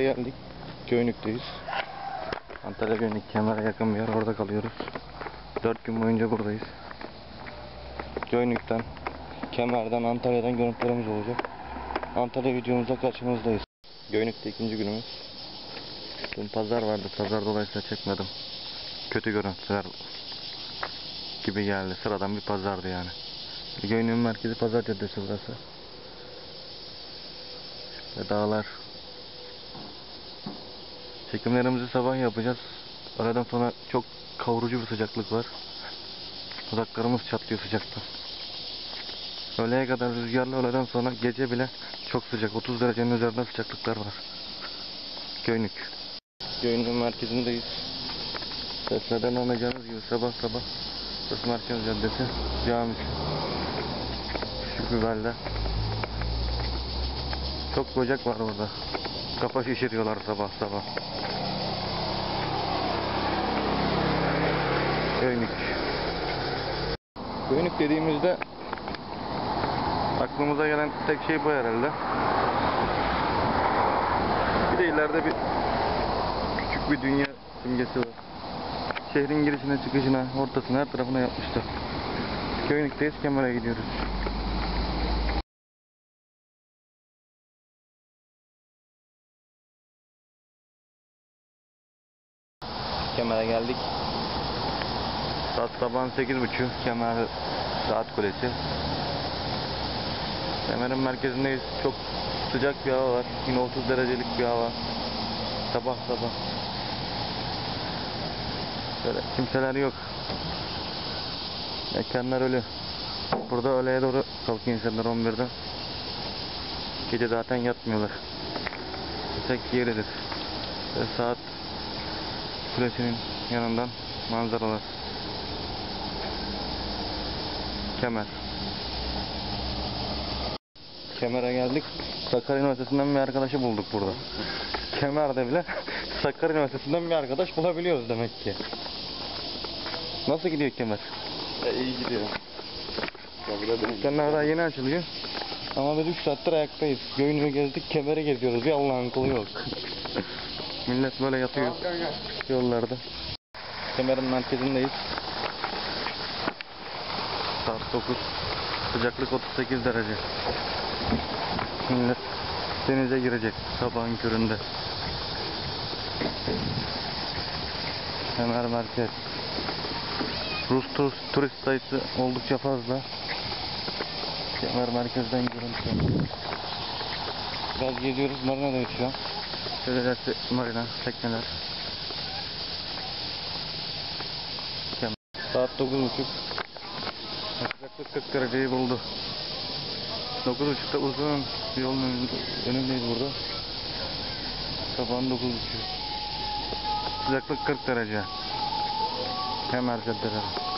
geldik. Göynük'teyiz. Antalya Göynük Kemer'e yakın bir yer. Orada kalıyoruz. 4 gün boyunca buradayız. Göynük'ten, Kemer'den, Antalya'dan görüntülerimiz olacak. Antalya videomuzda karşınızdayız. Göynük'te ikinci günümüz. Dün pazar vardı. Pazar dolayısıyla çekmedim. Kötü görüntüler gibi geldi. Sıradan bir pazardı yani. Göynük'ün merkezi pazar caddesi burası. Ve dağlar. Çekimlerimizi sabah yapacağız. Aradan sonra çok kavurucu bir sıcaklık var. Dudaklarımız çatlıyor sıcaktan. Öğleye kadar rüzgarlı öğleden sonra gece bile çok sıcak. 30 derecenin üzerinde sıcaklıklar var. Göynük. Göynük'ün merkezindeyiz. Seslerden anlayacağınız gibi sabah sabah Burası Merkez Caddesi camisi. Küçük bir belde. Çok böcek var orada. Kafa şişiriyorlar sabah sabah. Göynük. Göynük dediğimizde aklımıza gelen tek şey bu herhalde. Bir de ileride bir küçük bir dünya simgesi var. Şehrin girişine çıkışına ortasına her tarafına yapmışlar. Göynük'teyiz Kemal'e gidiyoruz. Kemer'e geldik. Saat sabahın 8.30 Kemer Saat Kulesi. Kemer'in merkezindeyiz. Çok sıcak bir hava var. Yine 30 derecelik bir hava. Sabah sabah. Böyle kimseler yok. Mekanlar ölü. Burada öğleye doğru kalkıyor insanlar 11'de. Gece zaten yatmıyorlar. Tek yeridir. Ve saat kulesinin yanından manzaralar. Kemer. Kemer'e geldik. Sakarya Üniversitesi'nden bir arkadaşı bulduk burada. Kemer'de bile Sakarya Üniversitesi'nden bir arkadaş bulabiliyoruz demek ki. Nasıl gidiyor Kemer? iyi gidiyor. Dükkanlar daha yeni açılıyor. Ama biz 3 saattir ayaktayız. Göynüğü gezdik, Kemer'i geziyoruz. Bir Allah'ın kulu yok. Millet böyle yatıyor yollarda. Kemer'in merkezindeyiz. Saat 9. Sıcaklık 38 derece. Millet denize girecek sabahın köründe. Kemer merkez. Rus turist, turist sayısı oldukça fazla. Kemer merkezden görüntü. Biraz geziyoruz. Marina'dayız şu an. Şöyle marina, tekneler. Saat 9.30. Sıcaklık 40 dereceyi buldu. 9.30'da uzun bir yolun önünde- önündeyiz burada. Sabahın 9.30. Sıcaklık 40 derece. Kemer caddeleri.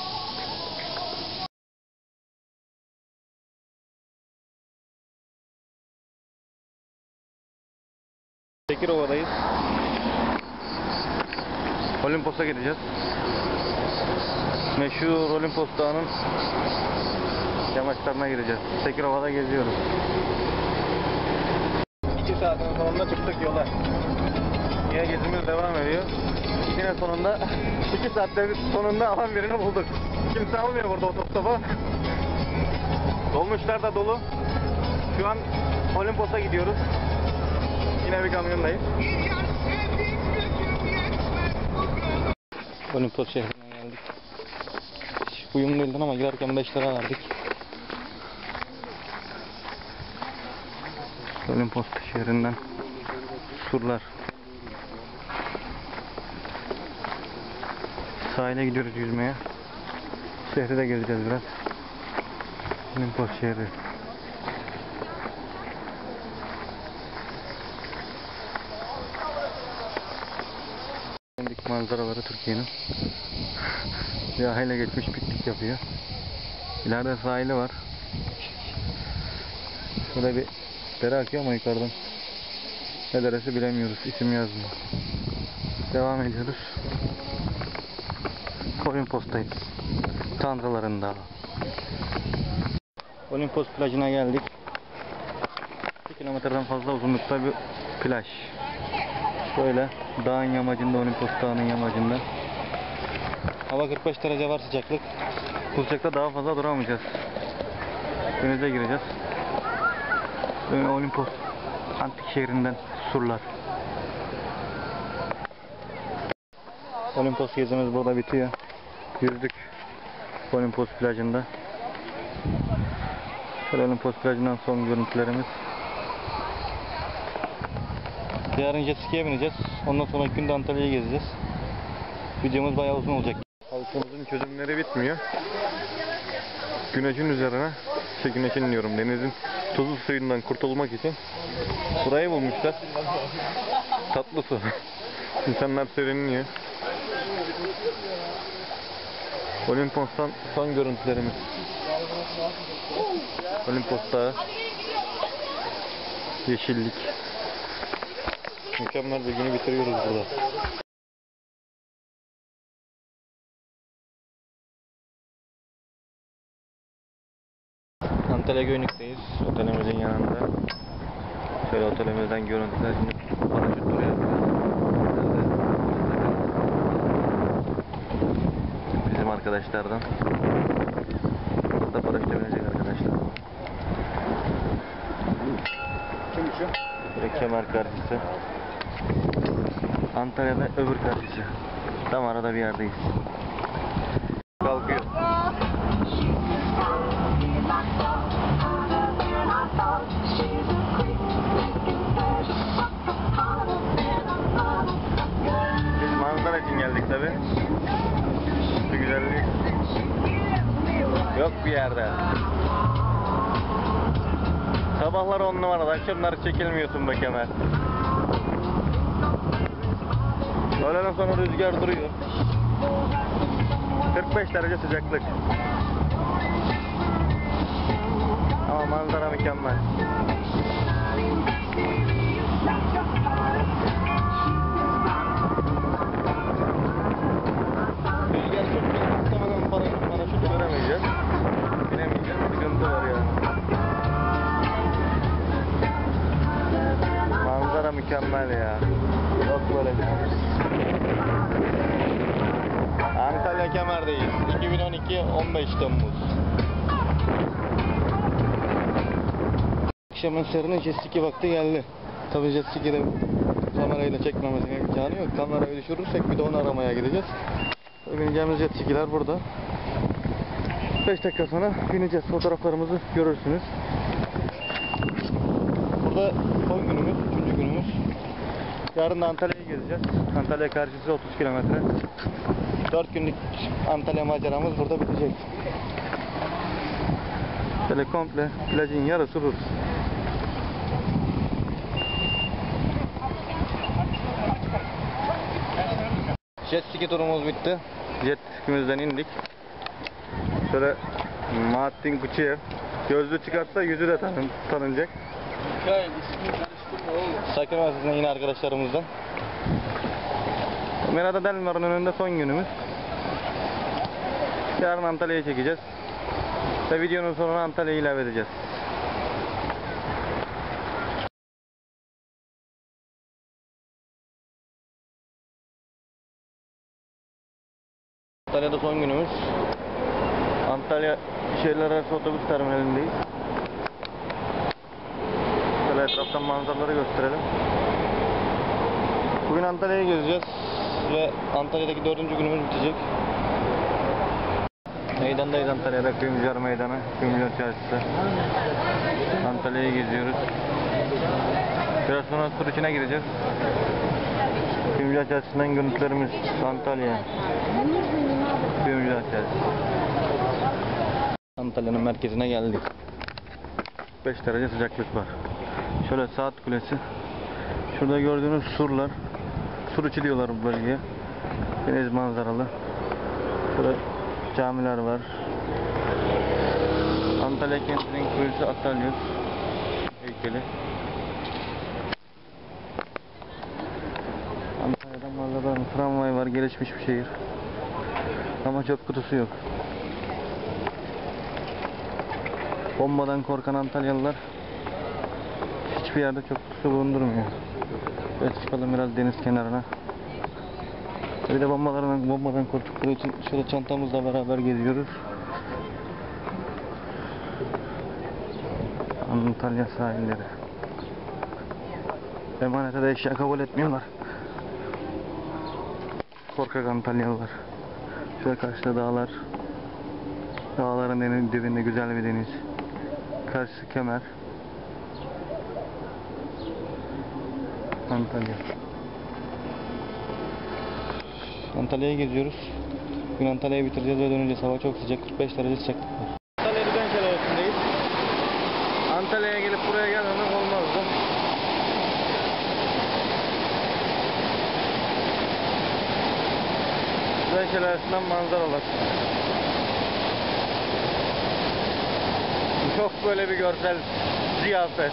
Tekirova'dayız. Olimpos'a gideceğiz. Meşhur Olimpos Dağı'nın yamaçlarına gireceğiz. Tekirova'da geziyoruz. 2 saatin sonunda çıktık yola. Yine gezimiz devam ediyor. Yine sonunda 2 saatte sonunda alan birini bulduk. Kimse almıyor burada otostopa. Dolmuşlar da dolu. Şu an Olimpos'a gidiyoruz. Yine bir kamyondayız. Olimpos şehrine geldik. Hiç uyumlu değildin ama girerken 5 lira verdik. Olimpos şehrinden surlar. Sahile gidiyoruz yüzmeye. Şehri de gezeceğiz biraz. Olimpos şehri. Manzaraları Türkiye'nin. Aile geçmiş piknik yapıyor. İleride sahili var. Şurada bir dere akıyor ama yukarıdan. Ne deresi bilemiyoruz. İsim yazmıyor. Devam ediyoruz. Olimpos'tayız. Tanrıların Olimpos plajına geldik. 2 kilometreden fazla uzunlukta bir plaj. Şöyle dağın yamacında, Olimpos Dağı'nın yamacında. Hava 45 derece var sıcaklık. Sıcakta daha fazla duramayacağız. Denize gireceğiz. Böyle Olimpos antik şehrinden surlar. Olimpos gezimiz burada bitiyor. Yüzdük Olimpos plajında. Olimpos plajından son görüntülerimiz. Yarın jet ski'ye bineceğiz. Ondan sonra günde Antalya'yı gezeceğiz. Videomuz bayağı uzun olacak. Halkımızın çözümleri bitmiyor. Güneşin üzerine, şey güneşin diyorum denizin tuzlu suyundan kurtulmak için burayı bulmuşlar. Tatlı su. İnsanlar serinliyor. Olimpos'tan son görüntülerimiz. Olimpos Dağı. Yeşillik. Mükemmel bir günü bitiriyoruz burada. Antalya Göynük'teyiz. Otelimizin yanında. Şöyle otelimizden görüntüler. Şimdi paraşüt turu yapacağız. Bizim arkadaşlardan. Burada paraşüte binecek arkadaşlar. Böyle kemer karşısı. Antalya'da öbür karşısı. Tam arada bir yerdeyiz. Kalkıyor. Biz manzara için geldik tabi. Şu güzellik yok bir yerde. Sabahlar on numarada, akşamlar çekilmiyorsun be Kemal. Öğleden sonra rüzgar duruyor. 45 derece sıcaklık. Ama manzara mükemmel. Rüzgar çok muhtemelen paraşüt göremeyeceğiz. Binemeyeceğiz. Sıkıntı var yani. Manzara mükemmel ya. Antalya Kemer'deyiz. 2012 15 Temmuz. Akşamın serinin jet ski vakti geldi. Tabii jet ski'de kamerayla çekmemizin imkanı yok. Kamerayı düşürürsek bir de onu aramaya gideceğiz. Bineceğimiz jet skiler burada. 5 dakika sonra bineceğiz. Fotoğraflarımızı görürsünüz. Burada son günümüz. Yarın da Antalya'yı gezeceğiz. Antalya karşısı 30 kilometre. 4 günlük Antalya maceramız burada bitecek. Böyle komple plajın yarısı Rus. Jet ski turumuz bitti. Jet skimizden indik. Şöyle Martin Kuçiyev. Gözlüğü çıkartsa yüzü de tanın, tanınacak. Sakın Üniversitesi'nden yine arkadaşlarımızdan. Merada Delmar'ın önünde son günümüz. Yarın Antalya'ya çekeceğiz. Ve videonun sonuna Antalya'yı ilave edeceğiz. Antalya'da son günümüz. Antalya şehirler arası otobüs terminalindeyiz. Şöyle etraftan manzaraları gösterelim. Bugün Antalya'yı gezeceğiz ve Antalya'daki dördüncü günümüz bitecek. Meydandayız Antalya'da Kuyumcular Meydanı, Kuyumcular Çarşısı. Antalya'yı geziyoruz. Biraz sonra tur içine gireceğiz. Kuyumcular Çarşısı'ndan görüntülerimiz Antalya. Kuyumcular Çarşısı. Antalya'nın merkezine geldik. 5 derece sıcaklık var. Şöyle saat kulesi. Şurada gördüğünüz surlar. Sur içi diyorlar bu bölgeye. Deniz manzaralı. Şurada camiler var. Antalya kentinin kurucusu Atalyos heykeli. Antalya'da Malzara tramvay var. Gelişmiş bir şehir. Ama çok kutusu yok. Bombadan korkan Antalyalılar hiçbir yerde çok su bulundurmuyor. Evet çıkalım biraz deniz kenarına. Bir de bombalardan, bombadan korktukları için şöyle çantamızla beraber geziyoruz. Antalya sahilleri. Emanete de eşya kabul etmiyorlar. Korkak Antalyalılar. Şöyle karşıda dağlar. Dağların dibinde güzel bir deniz. Karşısı kemer. Antalya. Antalya'yı geziyoruz. Bugün Antalya'yı bitireceğiz ve döneceğiz. Hava çok sıcak. 45 derece sıcaklık var. Antalya Düden Şelalesi'ndeyiz. Antalya'ya gelip buraya gelmemek olmazdı. Düden Şelalesi'nden manzaralar. Çok böyle bir görsel ziyafet.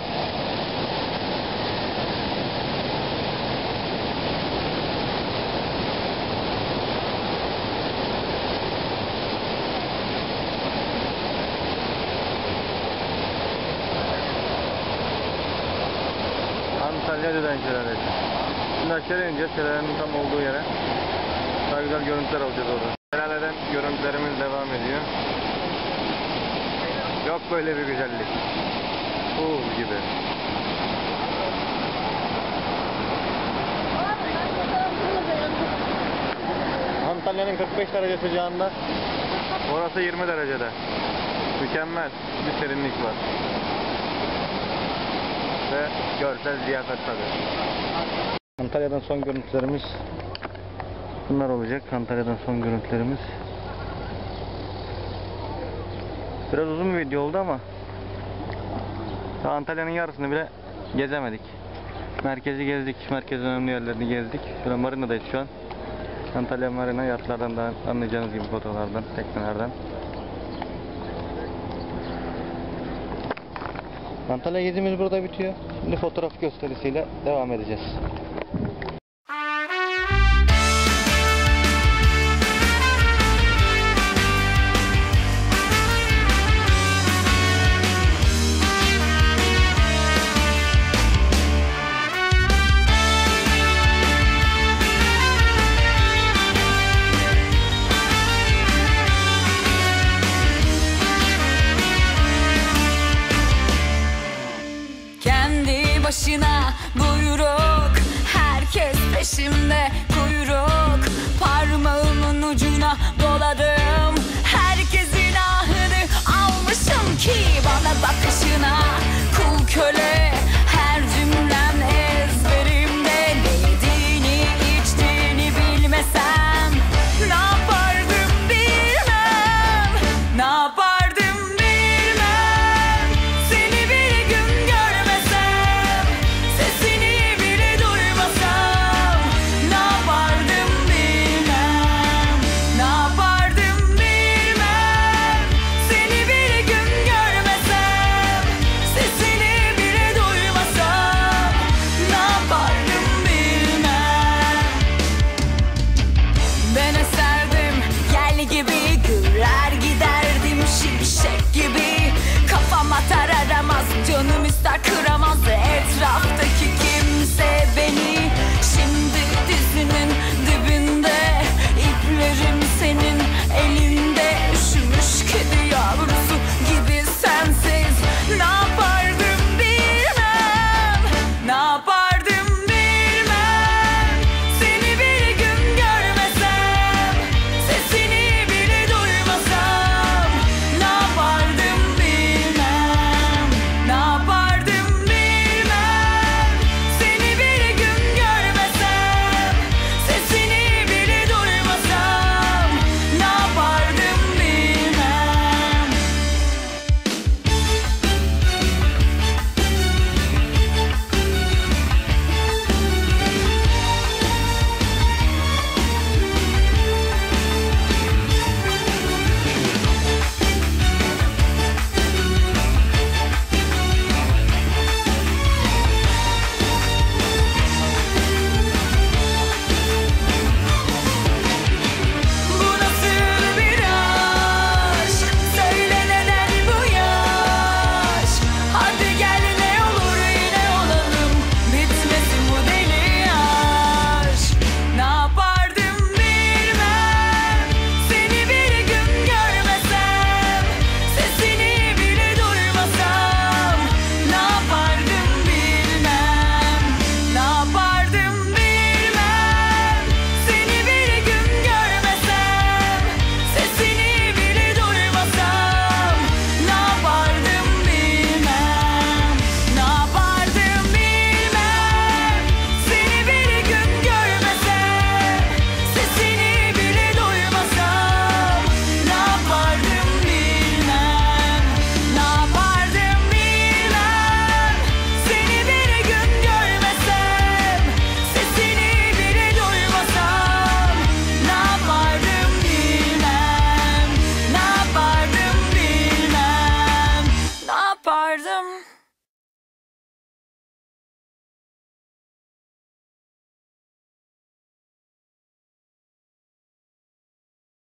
Antalya Düden Şelalesi. Şimdi aşağı ineceğiz şelalenin tam olduğu yere. Daha güzel görüntüler alacağız orada. Şelaleden görüntülerimiz devam ediyor. Yok böyle bir güzellik. Buz gibi. Antalya'nın 45 derece sıcağında orası 20 derecede. Mükemmel bir serinlik var. Ve görsel ziyafet tabii. Antalya'dan son görüntülerimiz bunlar olacak. Antalya'dan son görüntülerimiz. Biraz uzun bir video oldu ama Antalya'nın yarısını bile gezemedik. Merkezi gezdik, merkezin önemli yerlerini gezdik. Şöyle marinadayız şu an. Antalya Marina yatlardan da anlayacağınız gibi fotolardan, teknelerden. Antalya gezimiz burada bitiyor. Şimdi fotoğraf gösterisiyle devam edeceğiz.